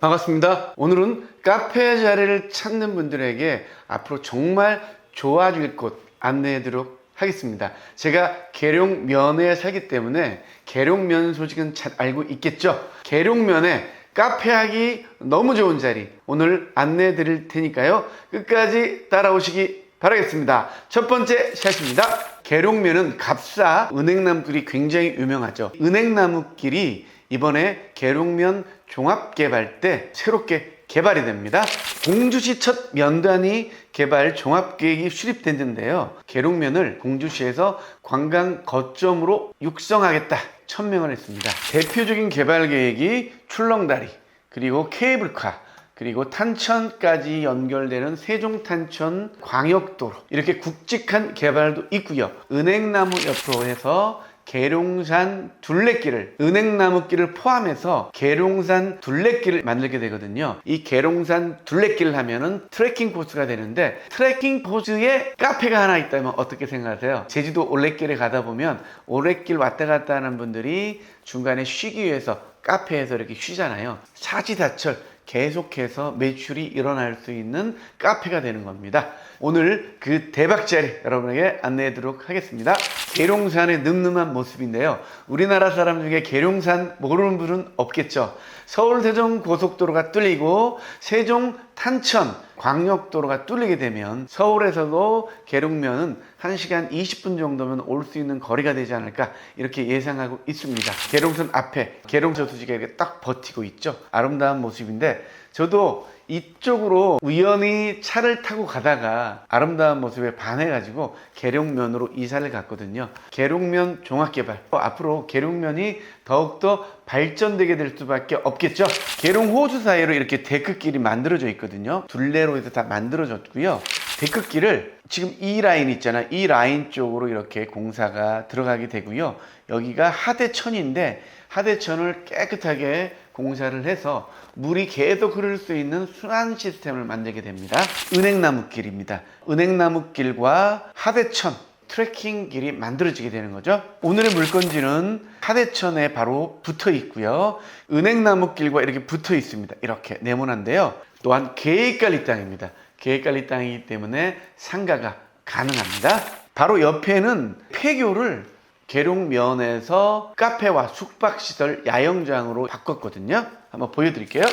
반갑습니다. 오늘은 카페 자리를 찾는 분들에게 앞으로 정말 좋아질 곳 안내해드리도록 하겠습니다. 제가 계룡면에 살기 때문에 계룡면 소식은 잘 알고 있겠죠? 계룡면에 카페 하기 너무 좋은 자리 오늘 안내해 드릴 테니까요. 끝까지 따라오시기 바라겠습니다. 첫 번째 샷입니다. 계룡면은 갑사 은행나무길이 굉장히 유명하죠. 은행나무길이 이번에 계룡면 종합개발 때 새롭게 개발이 됩니다. 공주시 첫 면단위 개발 종합계획이 수립됐는데요. 계룡면을 공주시에서 관광 거점으로 육성하겠다 천명을 했습니다. 대표적인 개발 계획이 출렁다리 그리고 케이블카 그리고 탄천까지 연결되는 세종탄천 광역도로 이렇게 굵직한 개발도 있고요. 은행나무 옆으로 해서 계룡산 둘레길을 은행나무길을 포함해서 계룡산 둘레길을 만들게 되거든요. 이 계룡산 둘레길을 하면은 트레킹 코스가 되는데 트레킹 코스에 카페가 하나 있다면 어떻게 생각하세요? 제주도 올레길에 가다 보면 올레길 왔다 갔다 하는 분들이 중간에 쉬기 위해서 카페에서 이렇게 쉬잖아요. 사지사철 계속해서 매출이 일어날 수 있는 카페가 되는 겁니다. 오늘 그 대박자리 여러분에게 안내해 드리도록 하겠습니다. 계룡산의 늠름한 모습인데요. 우리나라 사람 중에 계룡산 모르는 분은 없겠죠. 서울 세종 고속도로가 뚫리고 세종 탄천 광역도로가 뚫리게 되면 서울에서도 계룡면은 1시간 20분 정도면 올 수 있는 거리가 되지 않을까 이렇게 예상하고 있습니다. 계룡선 앞에 계룡저 수지가 이렇게 딱 버티고 있죠. 아름다운 모습인데 저도 이쪽으로 우연히 차를 타고 가다가 아름다운 모습에 반해가지고 계룡면으로 이사를 갔거든요. 계룡면 종합개발. 앞으로 계룡면이 더욱더 발전되게 될 수밖에 없겠죠. 계룡호수 사이로 이렇게 데크길이 만들어져 있거든요. 둘레로 해서 다 만들어졌고요. 데크길을 지금 이 라인 있잖아. 이 라인 쪽으로 이렇게 공사가 들어가게 되고요. 여기가 하대천인데 하대천을 깨끗하게 공사를 해서 물이 계속 흐를 수 있는 순환 시스템을 만들게 됩니다. 은행나무길입니다. 은행나무길과 하대천 트레킹 길이 만들어지게 되는 거죠. 오늘의 물건지는 하대천에 바로 붙어 있고요. 은행나무길과 이렇게 붙어 있습니다. 이렇게 네모난데요. 또한 계획관리 땅입니다. 계획관리 땅이기 때문에 상가가 가능합니다. 바로 옆에는 폐교를 계룡면에서 카페와 숙박시설 야영장으로 바꿨거든요. 한번 보여드릴게요.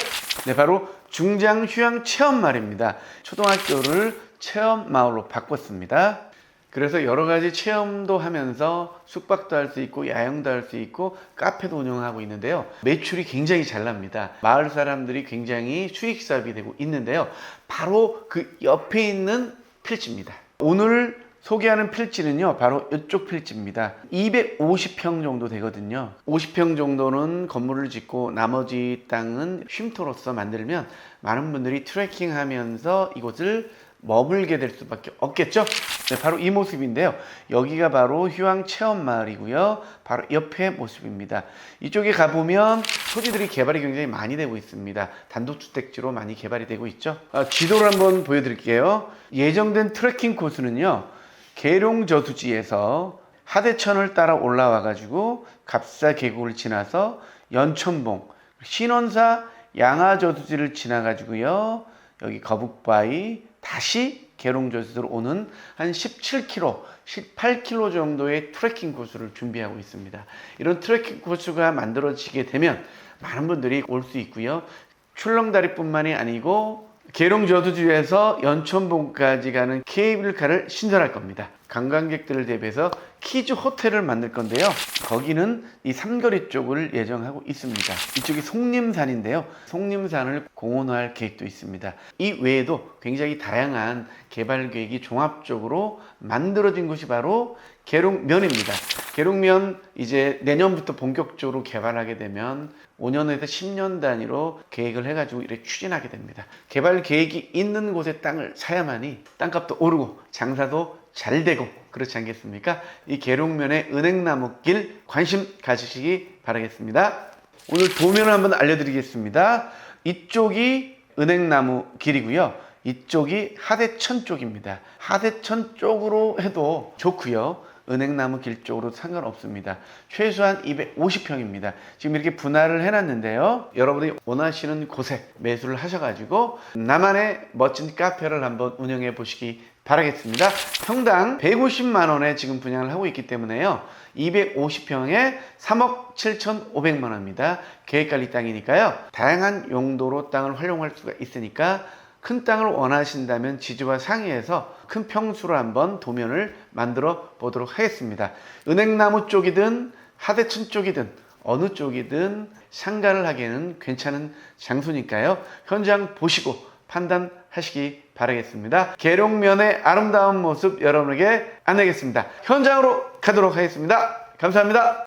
네, 바로 중장 휴양 체험 마을입니다. 초등학교를 체험 마을로 바꿨습니다. 그래서 여러 가지 체험도 하면서 숙박도 할 수 있고 야영도 할 수 있고 카페도 운영하고 있는데요. 매출이 굉장히 잘 납니다. 마을 사람들이 굉장히 수익 사업이 되고 있는데요. 바로 그 옆에 있는 필지입니다. 오늘 소개하는 필지는요, 바로 이쪽 필지입니다. 250평 정도 되거든요. 50평 정도는 건물을 짓고 나머지 땅은 쉼터로서 만들면 많은 분들이 트레킹 하면서 이곳을 머물게 될 수밖에 없겠죠? 네, 바로 이 모습인데요. 여기가 바로 휴양 체험 마을이고요. 바로 옆에 모습입니다. 이쪽에 가보면 토지들이 개발이 굉장히 많이 되고 있습니다. 단독주택지로 많이 개발이 되고 있죠. 아, 지도를 한번 보여드릴게요. 예정된 트레킹 코스는요. 계룡 저수지에서 하대천을 따라 올라와 가지고 갑사 계곡을 지나서 연천봉, 신원사 양화저수지를 지나 가지고요. 여기 거북바위 다시 계룡저수지로 오는 한 17km, 18km 정도의 트레킹 코스를 준비하고 있습니다. 이런 트레킹 코스가 만들어지게 되면 많은 분들이 올 수 있고요. 출렁다리뿐만이 아니고 계룡저수지에서 연천봉까지 가는 케이블카를 신설할 겁니다. 관광객들을 대비해서 키즈 호텔을 만들 건데요. 거기는 이 삼거리 쪽을 예정하고 있습니다. 이쪽이 송림산인데요. 송림산을 공원화할 계획도 있습니다. 이 외에도 굉장히 다양한 개발 계획이 종합적으로 만들어진 곳이 바로 계룡면입니다. 계룡면 이제 내년부터 본격적으로 개발하게 되면 5년에서 10년 단위로 계획을 해가지고 이렇게 추진하게 됩니다. 개발 계획이 있는 곳에 땅을 사야만이 땅값도 오르고 장사도 잘 되고 그렇지 않겠습니까? 이 계룡면의 은행나무길 관심 가지시기 바라겠습니다. 오늘 도면을 한번 알려드리겠습니다. 이쪽이 은행나무 길이고요. 이쪽이 하대천 쪽입니다. 하대천 쪽으로 해도 좋고요. 은행나무 길 쪽으로 상관없습니다. 최소한 250평입니다. 지금 이렇게 분할을 해놨는데요. 여러분이 원하시는 곳에 매수를 하셔가지고 나만의 멋진 카페를 한번 운영해 보시기 바라겠습니다. 평당 150만 원에 지금 분양을 하고 있기 때문에요. 250평에 3억 7,500만 원입니다. 계획관리 땅이니까요. 다양한 용도로 땅을 활용할 수가 있으니까 큰 땅을 원하신다면 지주와 상의해서 큰 평수로 한번 도면을 만들어 보도록 하겠습니다. 은행나무 쪽이든 하대천 쪽이든 어느 쪽이든 상가를 하기에는 괜찮은 장소니까요. 현장 보시고 판단하시기 바라겠습니다. 계룡면의 아름다운 모습 여러분에게 안내하겠습니다. 현장으로 가도록 하겠습니다. 감사합니다.